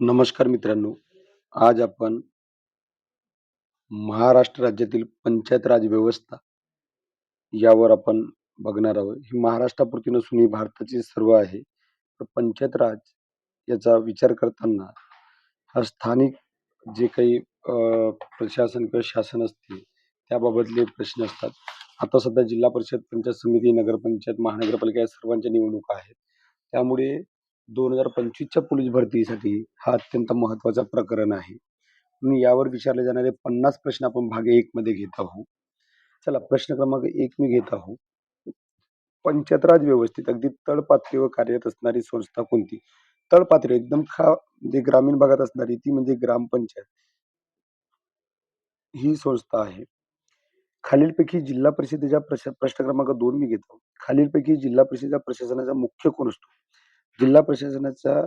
नमस्कार मित्रांनो. आज आपण महाराष्ट्र राज्यातील पंचायत राज व्यवस्था यावर आपण बघणार आहोत. ही महाराष्ट्रापुरती नसून ही भारताची सर्व आहे. तर पंचायत राज याचा विचार करताना हा स्थानिक जे काही प्रशासन किंवा शासन असते त्याबाबतले प्रश्न असतात. आता सध्या जिल्हा परिषद, पंचायत समिती, नगरपंचायत, महानगरपालिका या सर्वांच्या निवडणुका आहेत. त्यामुळे दोन हजार पंचवीसच्या पोलीस भरतीसाठी हा अत्यंत महत्त्वाचा प्रकरण आहे. मी यावर विचारले जाणारे 50 प्रश्न आपण भाग एक मध्ये घेत आहोत. चला प्रश्न क्रमांक एक मी घेत आहोत. पंचायत राज अगदी तळपातळीवर कार्यरत असणारी संस्था कोणती? तळपातळी एकदम खा म्हणजे ग्रामीण भागात असणारी ती म्हणजे ग्रामपंचायत. ही संस्था आहे. खालीलपैकी जिल्हा परिषदेच्या प्रश्न क्रमांक दोन मी घेतो. खालीलपैकी जिल्हा परिषदेच्या प्रशासनाचा मुख्य कोण असतो? जिल्हा प्रशासनाचा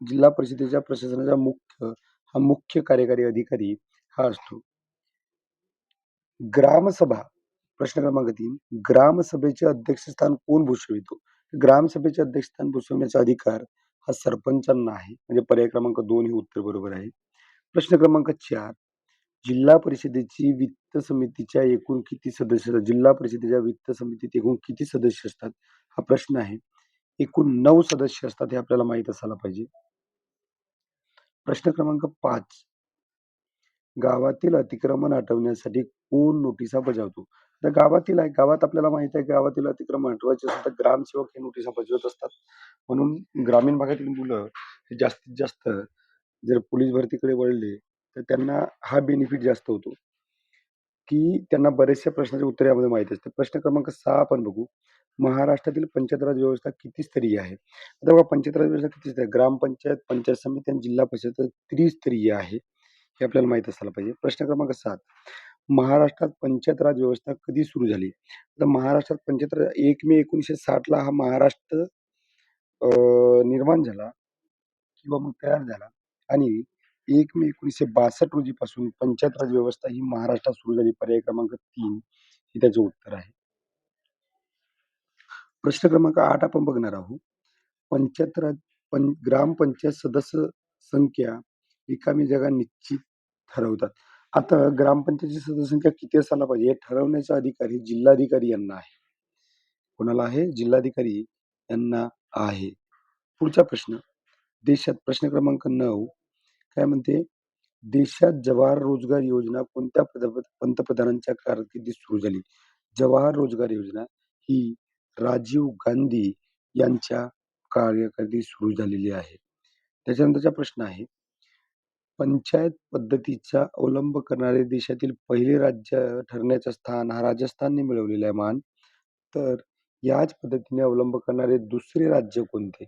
जिल्हा परिषदेच्या प्रशासनाचा मुख्य हा मुख्य कार्यकारी अधिकारी हा असतो. ग्रामसभा प्रश्न क्रमांक तीन ग्रामसभेचे अध्यक्षस्थान कोण भूषवितो? ग्रामसभेचे अध्यक्षस्थान भूषवण्याचा अधिकार हा सरपंचांना आहे. म्हणजे पर्याय क्रमांक दोन हे उत्तर बरोबर आहे. प्रश्न क्रमांक चार जिल्हा परिषदेची वित्त समितीच्या एकूण किती सदस्य असतात? जिल्हा परिषदेच्या वित्त समितीत एकूण किती सदस्य असतात? हा प्रश्न आहे. एकूण नऊ सदस्य असतात हे आपल्याला माहीत असायला पाहिजे. प्रश्न क्रमांक पाच गावातील अतिक्रमण हटवण्यासाठी कोण नोटिसा बजावतो? तर गावातील आहे गावात आपल्याला माहीत आहे गावातील अतिक्रमण हटवायचे असेल तर ग्रामसेवक हे नोटिसा बजावत असतात. म्हणून ग्रामीण भागातील मुलं हे जास्तीत जास्त जर पोलीस भरतीकडे वळले तर त्यांना हा बेनिफिट जास्त होतो, की त्यांना बरेचशा प्रश्नाच्या उत्तरे यामध्ये माहिती असते. प्रश्न क्रमांक सहा आपण बघू. महाराष्ट्रातील पंचायत राज व्यवस्था किती स्तरीय आहे? आता बघा पंचायत राज व्यवस्था किती स्तरीय आहे? ग्रामपंचायत, पंचायत समिती आणि जिल्हा परिषद त्रिस्तरीय आहे. हे आपल्याला माहीत असायला पाहिजे. प्रश्न क्रमांक सात महाराष्ट्रात पंचायत राज व्यवस्था कधी सुरू झाली? तर महाराष्ट्रात पंचायत राज 1 मे एकोणीसशे साठला हा महाराष्ट्र निर्माण झाला किंवा मग तयार झाला आणि एक मे 1962 रोजीपासून पंचायत राज व्यवस्था ही महाराष्ट्रात सुरू झाली. पर्याय क्रमांक तीन हे त्याचं उत्तर आहे. प्रश्न क्रमांक आठ आपण बघणार आहोत. पंचायत राज पं ग्रामपंचायत सदस्य संख्या रिकामी जागा निश्चित ठरवतात. आता ग्रामपंचायतीची सदस्य संख्या किती असायला पाहिजे हे ठरवण्याचा अधिकार हे जिल्हाधिकारी यांना आहे. कोणाला आहे? जिल्हाधिकारी यांना आहे. पुढचा प्रश्न देशात प्रश्न क्रमांक नऊ काय म्हणते? देशात जवाहर रोजगार योजना कोणत्या पंतप्रधानांच्या कारकिर्दीत सुरू झाली? जवाहर रोजगार योजना ही राजीव गांधी यांच्या कार्यकाळात सुरू झालेली आहे. त्याच्यानंतरचा प्रश्न आहे. पंचायत पद्धतीचा अवलंब करणारे देशातील पहिले राज्य ठरण्याचं स्थान हा राजस्थानने मिळवलेला आहे मान. तर याच पद्धतीने अवलंब करणारे दुसरे राज्य कोणते?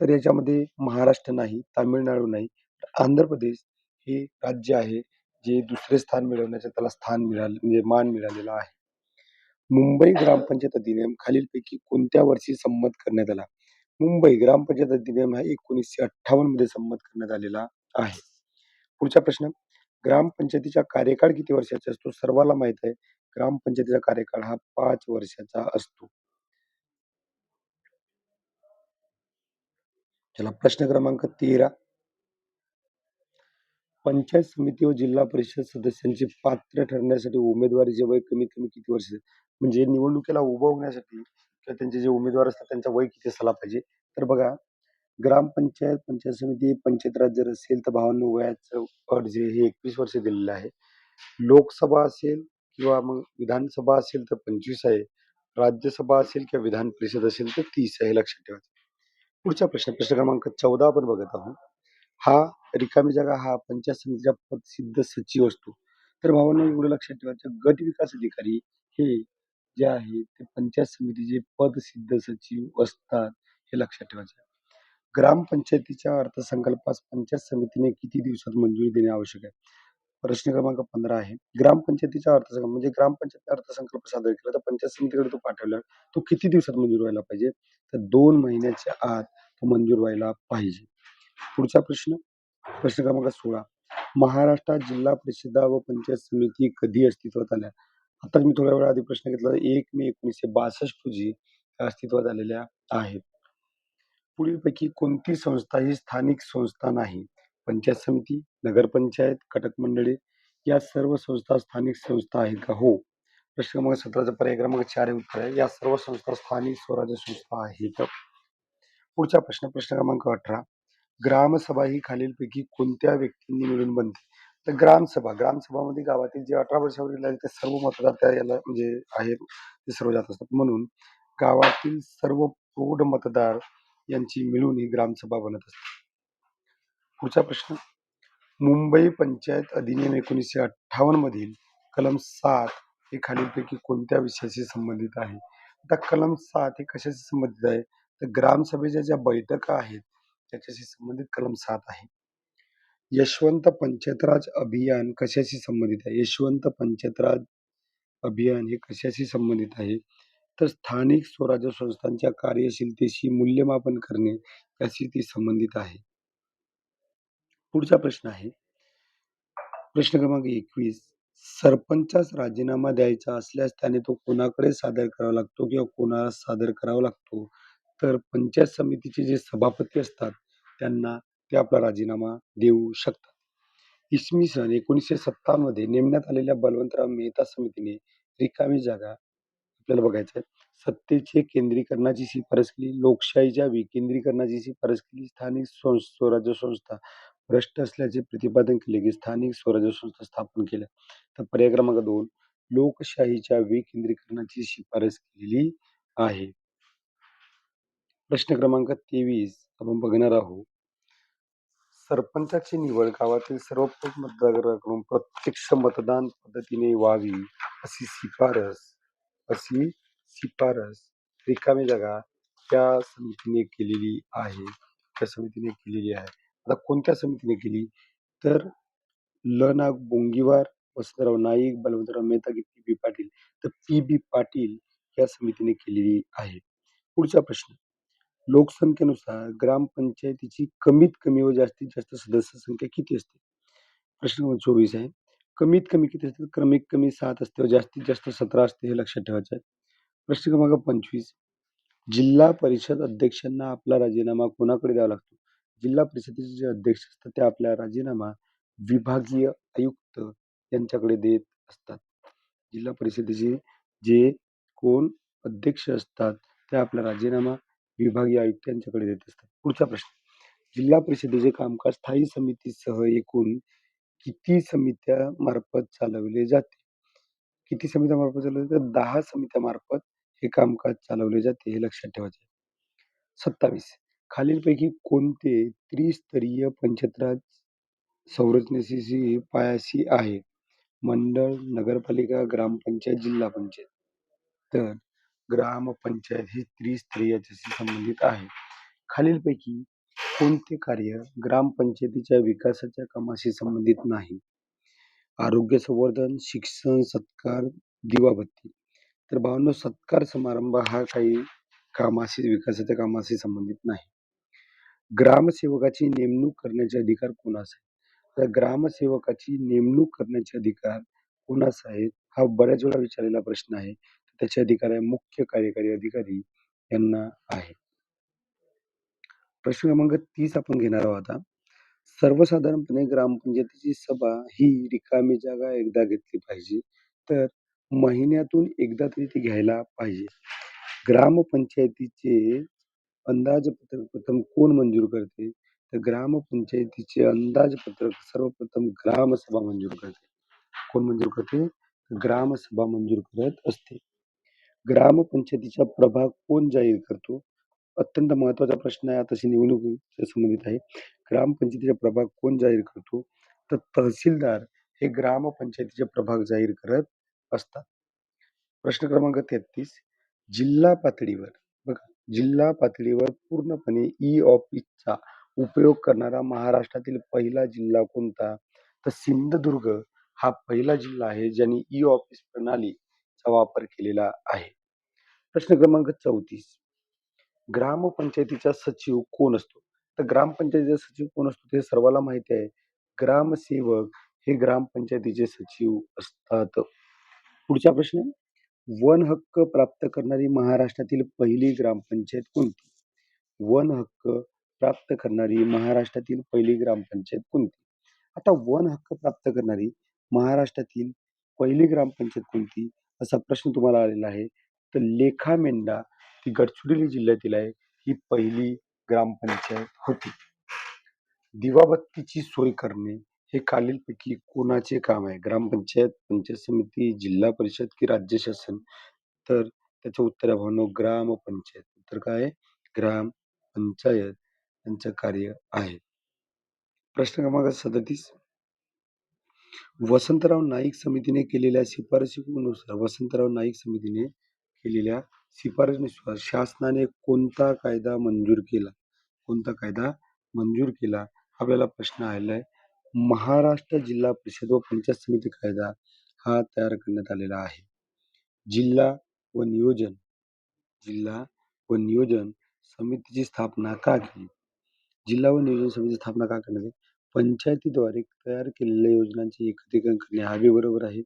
तर याच्यामध्ये महाराष्ट्र नाही, तामिळनाडू नाही, आंध्र प्रदेश हे राज्य आहे जे दुसरे स्थान मिळवण्याचं त्याला स्थान मिळालं म्हणजे मान मिळालेला आहे. मुंबई ग्रामपंचायत अधिनियम खालीलपैकी कोणत्या वर्षी संमत करण्यात आला? मुंबई ग्रामपंचायत अधिनियम हा 1958 मध्ये संमत करण्यात आलेला आहे. पुढचा प्रश्न ग्रामपंचायतीचा कार्यकाळ किती वर्षाचा असतो? सर्वांना माहीत आहे ग्रामपंचायतीचा कार्यकाळ हा पाच वर्षाचा असतो. चला प्रश्न क्रमांक 13 पंचायत समिती व जिल्हा परिषद सदस्यांचे पात्र ठरण्यासाठी उमेदवारीचे वय कमीत कमी किती वर्ष? म्हणजे निवडणुकीला उभं होण्यासाठी किंवा त्यांचे जे उमेदवार असतात त्यांचा वय किती असायला पाहिजे? तर बघा ग्रामपंचायत, पंचायत समिती, पंचायत राज जर असेल तर 52 वयाचं अट जे हे 21 वर्ष दिलेलं आहे. लोकसभा असेल किंवा मग विधानसभा असेल तर 25 आहे. राज्यसभा असेल किंवा विधान परिषद असेल तर तीस आहे लक्षात ठेवायचं. पुढचा प्रश्न प्रश्न क्रमांक 14 आपण बघत आहोत. हा रिकामी जागा हा पंचायत समितीचा पदसिद्ध सचिव असतो. तर भावांना एवढं लक्षात ठेवायचं गट विकास अधिकारी हे जे आहे ते पंचायत समितीचे पदसिद्ध सचिव असतात हे लक्षात ठेवायचं. ग्रामपंचायतीच्या अर्थसंकल्पास पंचायत समितीने किती दिवसात मंजुरी देणे आवश्यक आहे? प्रश्न क्रमांक 15 आहे. ग्रामपंचायतीचा अर्थसंकल्प म्हणजे ग्रामपंचायत अर्थसंकल्प सादर केला तर पंचायत समितीकडे तो पाठवला तो किती दिवसात मंजूर व्हायला पाहिजे? तर दोन महिन्याच्या आत तो मंजूर व्हायला पाहिजे. पुढचा प्रश्न प्रश्न क्रमांक 16 महाराष्ट्रात जिल्हा परिषदा व पंचायत समिती कधी अस्तित्वात आल्या? आता मी थोड्या वेळा आधी प्रश्न घेतला एक मे 1962 रोजी अस्तित्वात आलेल्या आहेत. पुढीलपैकी कोणती संस्था ही स्थानिक संस्था नाही? पंचायत समिती, नगरपंचायत, कटक मंडळे या सर्व संस्था स्थानिक संस्था आहेत का? हो. प्रश्न क्रमांक सतराचा पर्याय क्रमांक चार हे उत्तर आहे. या सर्व संस्था स्थानिक स्वराज्य संस्था आहेत. पुढचा प्रश्न प्रश्न क्रमांक अठरा ग्रामसभा ही खालीलपैकी कोणत्या व्यक्तींनी मिळून बनते? तर ग्रामसभा ग्रामसभामध्ये गावातील जे अठरा वर्षावरील आहेत ते सर्व मतदार त्या याला म्हणजे आहेत ते सर्व जात असतात म्हणून गावातील सर्व प्रौढ मतदार यांची मिळून ही ग्रामसभा बनत असते. पुढचा प्रश्न मुंबई पंचायत अधिनियम एकोणीसशे अठ्ठावन्न मधील कलम सात हे खालीलपैकी कोणत्या विषयाशी संबंधित आहे? आता कलम सात हे कशाशी संबंधित आहे? तर ग्रामसभेच्या ज्या बैठका आहेत त्याच्याशी संबंधित कलम सात आहे. यशवंत पंचतराज अभियान कशाशी संबंधित आहे? यशवंत पंचतराज अभियान हे कशाशी संबंधित आहे? तर स्थानिक स्वराज्य संस्थांच्या कार्यशीलतेशी मूल्यमापन करणे याशी ती संबंधित आहे. पुढचा प्रश्न आहे प्रश्न क्रमांक एकवीस सरपंचास राजीनामा द्यायचा असल्यास त्याने तो कोणाकडे सादर करावा लागतो किंवा कोणाला सादर करावा लागतो तर पंचायत समितीचे जे सभापती असतात त्यांना ते आपला राजीनामा देऊ शकतात. इसवी सन एकोणीसशे सत्तावन्नमध्ये नेमण्यात आलेल्या बलवंतराव मेहता समितीने रिकामी जागा आपल्याला बघायचं आहे सत्तेचे केंद्रीकरणाची शिफारस केली लोकशाहीच्या विकेंद्रीकरणाची शिफारस केली स्थानिक स्व स्वराज्य संस्था भ्रष्ट असल्याचे प्रतिपादन केले की स्थानिक स्वराज्य संस्था स्थापन केल्या. तर पर्याय क्रमांक दोन लोकशाहीच्या विकेंद्रीकरणाची शिफारस केलेली आहे. प्रश्न क्रमांक तेवीस आपण बघणार आहोत. सरपंचाची निवड गावातील सर्व मतदाराकडून प्रत्यक्ष मतदान पद्धतीने व्हावी अशी शिफारस अशी शिफारस रिकामी जागा त्या समितीने केलेली आहे. त्या समितीने केलेली आहे. आता कोणत्या समितीने केली? तर ल ना बोंगीवार वसंतराव नाईक बलवंतराव मेहता की पी बी पाटील. तर पी बी पाटील या समितीने केलेली आहे. पुढचा प्रश्न. लोकसंख्येनुसार ग्रामपंचायतीची कमीत कमी व जास्तीत जास्त सदस्य संख्या किती असते? प्रश्न क्रमांक चोवीस आहे. कमीत कमी किती असते? क्रमिक कमी सात असते व जास्तीत जास्त सतरा असते हे लक्षात ठेवायचं आहे. प्रश्न क्रमांक पंचवीस. जिल्हा परिषद अध्यक्षांना आपला राजीनामा कोणाकडे द्यावा लागतो? जिल्हा परिषदेचे जे अध्यक्ष असतात ते आपला राजीनामा विभागीय आयुक्त यांच्याकडे देत असतात. जिल्हा परिषदेचे जे कोण अध्यक्ष असतात ते आपला राजीनामा विभागीय आयुक्त यांच्याकडे देत असतात. पुढचा प्रश्न. जिल्हा परिषदेचे कामकाज स्थायी समितीसह एकूण किती समित्या मार्फत चालवले जाते? किती समित्या मार्फत चालवले तर दहा समित्या मार्फत हे कामकाज चालवले जाते हे लक्षात ठेवायचे. सत्तावीस. खालीलपैकी कोणते त्रिस्तरीय पंचायतराज संरचनेशी पायाशी आहे? मंडळ नगरपालिका ग्रामपंचायत जिल्हा पंचायत. तर ग्रामपंचायत हे त्रिस्तरीयाच्याशी संबंधित आहे. खालीलपैकी कोणते कार्य ग्रामपंचायतीच्या विकासाच्या कामाशी संबंधित नाही? आरोग्य संवर्धन शिक्षण सत्कार दिवाबत्ती. तर भावनो सत्कार समारंभ हा काही कामाशी विकासाच्या कामाशी संबंधित नाही. ग्रामसेवकाची नेमणूक करण्याचे अधिकार कोणास आहे तर ग्रामसेवकाची नेमणूक करण्याचे अधिकार कोणास आहेत? हा बऱ्याच वेळा विचारलेला प्रश्न आहे. त्याचे अधिकार आहे. मुख्य कार्यकारी अधिकारी यांना आहे. प्रश्न क्रमांक तीस आपण घेणार आहोत आता. सर्वसाधारणपणे ग्रामपंचायतीची सभा ही रिकामी जागा एकदा घेतली पाहिजे तर महिन्यातून एकदा तरी ती घ्यायला पाहिजे. ग्रामपंचायतीचे अंदाजपत्रक प्रथम कोण मंजूर करते? तर ग्रामपंचायतीचे अंदाजपत्रक सर्वप्रथम ग्रामसभा मंजूर करते. कोण मंजूर करते? ग्रामसभा मंजूर करत असते. ग्रामपंचायतीचा प्रभाग कोण जाहीर करतो? अत्यंत महत्त्वाचा प्रश्न आहे. तशी निवडणुकीच्या संबंधित आहे. ग्रामपंचायतीचा प्रभाग कोण जाहीर करतो? तर तहसीलदार हे ग्रामपंचायतीचे प्रभाग जाहीर करत असतात. प्रश्न क्रमांक तेहतीस. जिल्हा पातळीवर बघा. जिल्हा पातळीवर पूर्णपणे ई ऑफिसचा उपयोग करणारा महाराष्ट्रातील पहिला जिल्हा कोणता? तर सिंधुदुर्ग हा पहिला जिल्हा आहे ज्यांनी ई ऑफिस प्रणाली चा वापर केलेला आहे. प्रश्न क्रमांक चौतीस. ग्रामपंचायतीचा सचिव कोण असतो? तर ग्रामपंचायतीचा सचिव कोण असतो ते सर्वांना माहिती आहे. ग्रामसेवक हे ग्रामपंचायतीचे सचिव असतात. पुढचा प्रश्न. वन हक्क प्राप्त करणारी महाराष्ट्रातील पहिली ग्रामपंचायत कोणती? वन हक्क प्राप्त करणारी महाराष्ट्रातील पहिली ग्रामपंचायत कोणती? आता वन हक्क प्राप्त करणारी महाराष्ट्रातील पहिली ग्रामपंचायत कोणती? असा प्रश्न तुम्हाला आलेला आहे. तर लेखा मेंढा ही गडचिरोली जिल्ह्यातील आहे. ही पहिली ग्रामपंचायत होती. दिवाबत्तीची सोय करणे हे खालीलपैकी कोणाचे काम आहे? ग्रामपंचायत, पंचायत समिती, जिल्हा परिषद की राज्य शासन? तर त्याचं उत्तर आहे भावांनो ग्रामपंचायत. उत्तर काय आहे? ग्रामपंचायत यांचं कार्य आहे. प्रश्न क्रमांक 37 वसंतराव नाईक समितीने केलेल्या शिफारशीनुसार वसंतराव नाईक समितीने केलेल्या शिफारशीनुसार शासनाने कोणता कायदा मंजूर केला? कोणता कायदा मंजूर केला? आपल्याला प्रश्न आलेला आहे. महाराष्ट्र जिल्हा परिषद व पंचायत समिती कायदा हा तयार करण्यात आलेला आहे. जिल्हा व नियोजन जिल्हा व नियोजन समितीची स्थापना का केली? जिल्हा व नियोजन समितीची स्थापना का करण्यात आली? पंचायतीद्वारे तयार केलेल्या योजनांचे एकत्रीकरण करणे हा बी बरोबर आहे.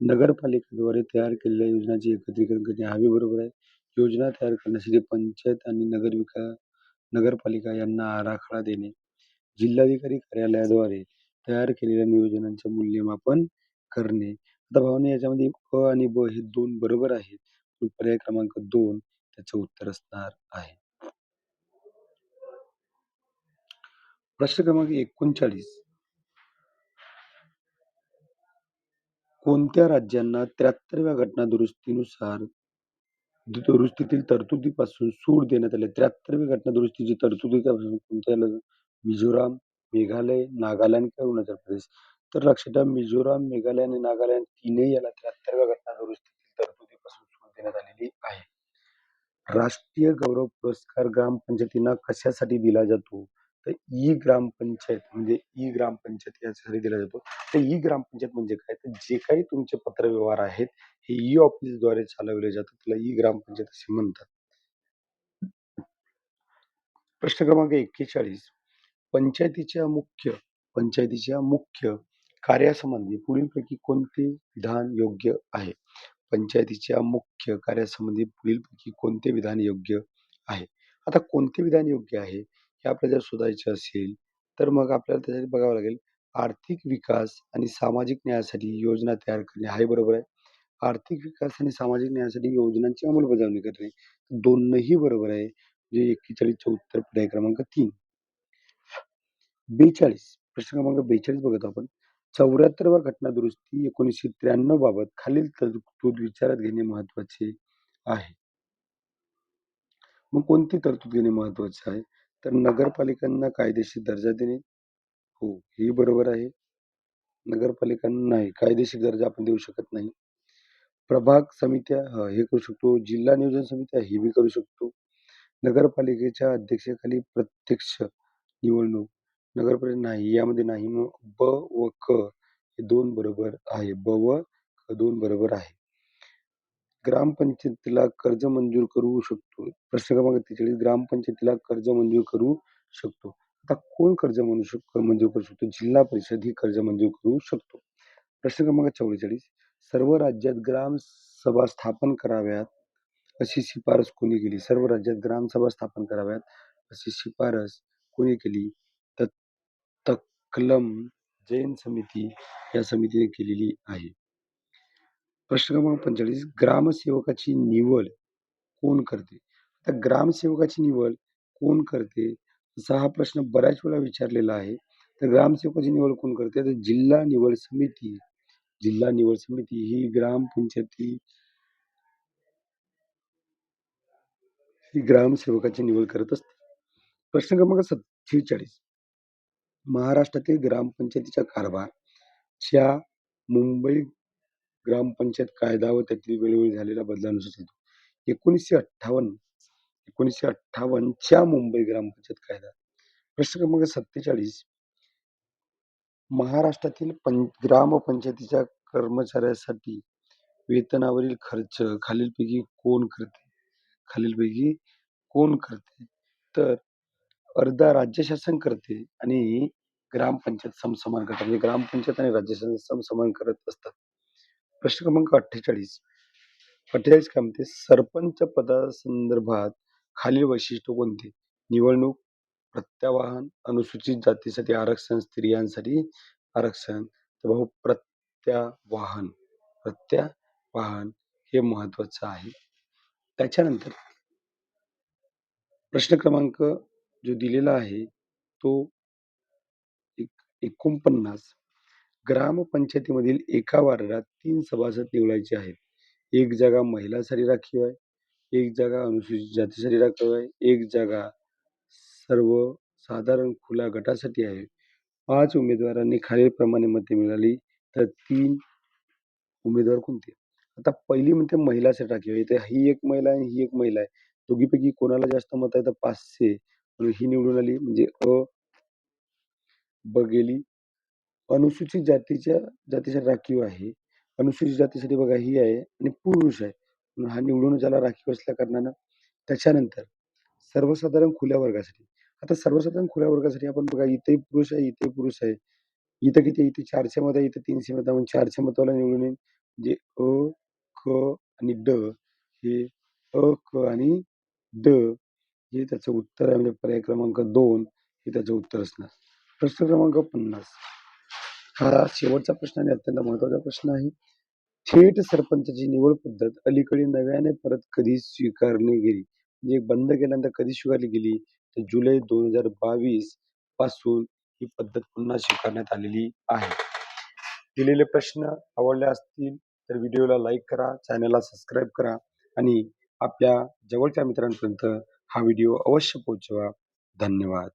नगरपालिकेद्वारे तयार केलेल्या योजनांचे एकत्रीकरण करणे हा बी बरोबर आहे. योजना तयार करण्यासाठी पंचायत आणि नगरविका नगरपालिका यांना आराखडा देणे. जिल्हाधिकारी कार्यालयाद्वारे तयार केलेल्या नियोजनांचे मूल्यमापन करणे. आता भावांनो याच्यामध्ये अ आणि ब हे दोन बरोबर आहेत. पर्याय क्रमांक दोन त्याचं उत्तर असणार आहे. प्रश्न क्रमांक एकोणचाळीस कोणत्या राज्यांना त्र्याहत्तरव्या घटना दुरुस्तीनुसार दुरुस्तीतील तरतुदीपासून सूट देण्यात आली? त्र्याहत्तरवी घटना दुरुस्तीची तरतुदीपासून कोणत्या मिझोराम, मेघालय, नागालँड किंवा अरुणाचल प्रदेश? तर लक्षात ठेवा मिझोराम, मेघालय आणि नागालँड तीनही याला त्र्याहत्तरव्या घटना दुरुस्तीतील तरतुदीपासून सूट देण्यात आलेली आहे. राष्ट्रीय गौरव पुरस्कार ग्रामपंचायतींना कशासाठी दिला जातो? तर ई ग्रामपंचायत म्हणजे ई ग्रामपंचायत यासाठी दिला जातो. तर ई ग्रामपंचायत म्हणजे काय? तर जे काही तुमचे पत्रव्यवहार आहेत हे ई ऑफिसद्वारे चालवले जातात. त्याला ई ग्रामपंचायत असे म्हणतात. प्रश्न क्रमांक एक्केचाळीस पंचायतीच्या मुख्य पंचायतीच्या मुख्य कार्यासंबंधी पुढीलपैकी कोणते विधान योग्य आहे? पंचायतीच्या मुख्य कार्यासंबंधी पुढीलपैकी कोणते विधान योग्य आहे? आता कोणते विधान योग्य आहे हे आपल्याला जर शोधायचे असेल तर मग आपल्याला त्यासाठी बघावं लागेल. आर्थिक विकास आणि सामाजिक न्यायासाठी योजना तयार करणे हाही बरोबर आहे. आर्थिक विकास आणि सामाजिक न्यायासाठी योजनांची अंमलबजावणी करणे दोनही बरोबर आहे. म्हणजे एक्केचाळीसचं उत्तर पर्याय क्रमांक तीन. बेचाळीस प्रश्न क्रमांक बेचाळीस बघत आपण. चौऱ्याहत्तरवा घटना दुरुस्ती एकोणीसशे त्र्याण्णव बाबत खालील तरतूद विचारात घेणे महत्त्वाचे आहे. मग कोणती तरतूद घेणे महत्त्वाचे आहे? तर नगरपालिकांना कायदेशीर दर्जा देणे. हो, ही बरोबर आहे. नगरपालिकांना नाही कायदेशीर दर्जा आपण देऊ शकत नाही. प्रभाग समित्या हे करू शकतो. जिल्हा नियोजन समित्या हे बी करू शकतो. नगरपालिकेच्या अध्यक्षाखाली प्रत्यक्ष निवडणूक नगरपालिका नाही यामध्ये नाही. मग ब व क हे दोन बरोबर आहे. ब व क दोन बरोबर आहे. ग्रामपंचायतीला कर्ज मंजूर करू शकतो. प्रश्न क्रमांक त्रेचाळीस ग्रामपंचायतीला कर्ज मंजूर करू शकतो. आता कोण कर्ज मंजूर करू शकतो? जिल्हा परिषद ही कर्ज मंजूर करू शकतो. प्रश्न क्रमांक चव्वेचाळीस सर्व राज्यात ग्रामसभा स्थापन कराव्यात अशी शिफारस कोणी केली? सर्व राज्यात ग्रामसभा स्थापन कराव्यात अशी शिफारस कोणी केली? तर तकलम जैन समिती या समितीने केलेली आहे. प्रश्न क्रमांक पंचेचाळीस ग्रामसेवकाची निवड कोण करते? आता ग्रामसेवकाची निवड कोण करते? असा हा प्रश्न बऱ्याच वेळा विचारलेला आहे. तर ग्रामसेवकाची निवड कोण करते? तर जिल्हा निवड समिती जिल्हा निवड समिती ही ग्रामपंचायती ही ग्रामसेवकाची निवड करत असते. प्रश्न क्रमांक सत्तेचाळीस महाराष्ट्रातील ग्रामपंचायतीचा कारभार च्या मुंबई ग्रामपंचायत कायदा व त्यातील वेळोवेळी झालेल्या बदलानुसार चालतो. एकोणीसशे अठ्ठावन्न एकोणीसशे अठ्ठावन्नच्या मुंबई ग्रामपंचायत कायदा. प्रश्न क्रमांक सत्तेचाळीस महाराष्ट्रातील पं ग्रामपंचायतीच्या कर्मचाऱ्यासाठी वेतनावरील खर्च खालीलपैकी कोण करते? खालीलपैकी कोण करते? तर अर्धा राज्य शासन करते आणि ग्रामपंचायत समसमान करतात. म्हणजे ग्रामपंचायत आणि राज्य शासन समसमान करत असतात. प्रश्न क्रमांक अठ्ठेचाळीस अठ्ठेचाळीस काय म्हणते? सरपंच पदासंदर्भात खालील वैशिष्ट्य कोणते? निवडणूक प्रत्यावाहन अनुसूचित जातीसाठी आरक्षण स्त्रियांसाठी आरक्षण तर भाऊ प्रत्यावाहन प्रत्यावाहन हे महत्वाचं आहे त्याच्यानंतर प्रश्न क्रमांक जो दिलेला आहे तो एक एकोणपन्नास ग्रामपंचायतीमधील एका वार्डात तीन सभासद निवडायचे आहेत. एक जागा महिलांसाठी राखीव आहे एक जागा अनुसूचित जातीसाठी राखीव आहे एक जागा सर्वसाधारण खुल्या गटासाठी आहे. पाच उमेदवारांनी खालीलप्रमाणे मते मिळाली तर तीन उमेदवार कोणते? आता पहिली म्हणते महिलासाठी राखीव आहे तर ही एक महिला आहे ही एक महिला आहे. दोघीपैकी कोणाला जास्त मत आहे? तर पाचशे. म्हणून ही निवडून आली. म्हणजे अ ब गेली अनुसूचित जातीच्या जातीसाठी राखीव आहे. अनुसूचित जातीसाठी बघा ही आहे आणि पुरुष आहे. म्हणून हा निवडून ज्याला राखीव असल्या कारणानं त्याच्यानंतर सर्वसाधारण खुल्या वर्गासाठी. आता सर्वसाधारण खुल्या वर्गासाठी आपण बघा इथे पुरुष आहे इथे पुरुष आहे. इथं किती इथे चारशे मत आहे इथे तीनशे मत आहे. म्हणजे चारशे मताला निवडून येईल. म्हणजे अ क आणि ड हे अ क आणि ड हे त्याचं उत्तर आहे. म्हणजे पर्याय क्रमांक दोन हे त्याचं उत्तर असणार. प्रश्न क्रमांक पन्नास. हा शेवटचा प्रश्न आणि अत्यंत महत्त्वाचा प्रश्न आहे. थेट सरपंचाची निवड पद्धत अलीकडे नव्याने परत कधी स्वीकारली गेली? म्हणजे बंद केल्यानंतर कधी स्वीकारली गेली? तर जुलै दोन हजार बावीसपासून ही पद्धत पुन्हा स्वीकारण्यात आलेली आहे. दिलेले प्रश्न आवडले असतील तर व्हिडिओला लाईक करा चॅनलला सबस्क्राईब करा आणि आपल्या जवळच्या मित्रांपर्यंत हा व्हिडिओ अवश्य पोहोचवा. धन्यवाद.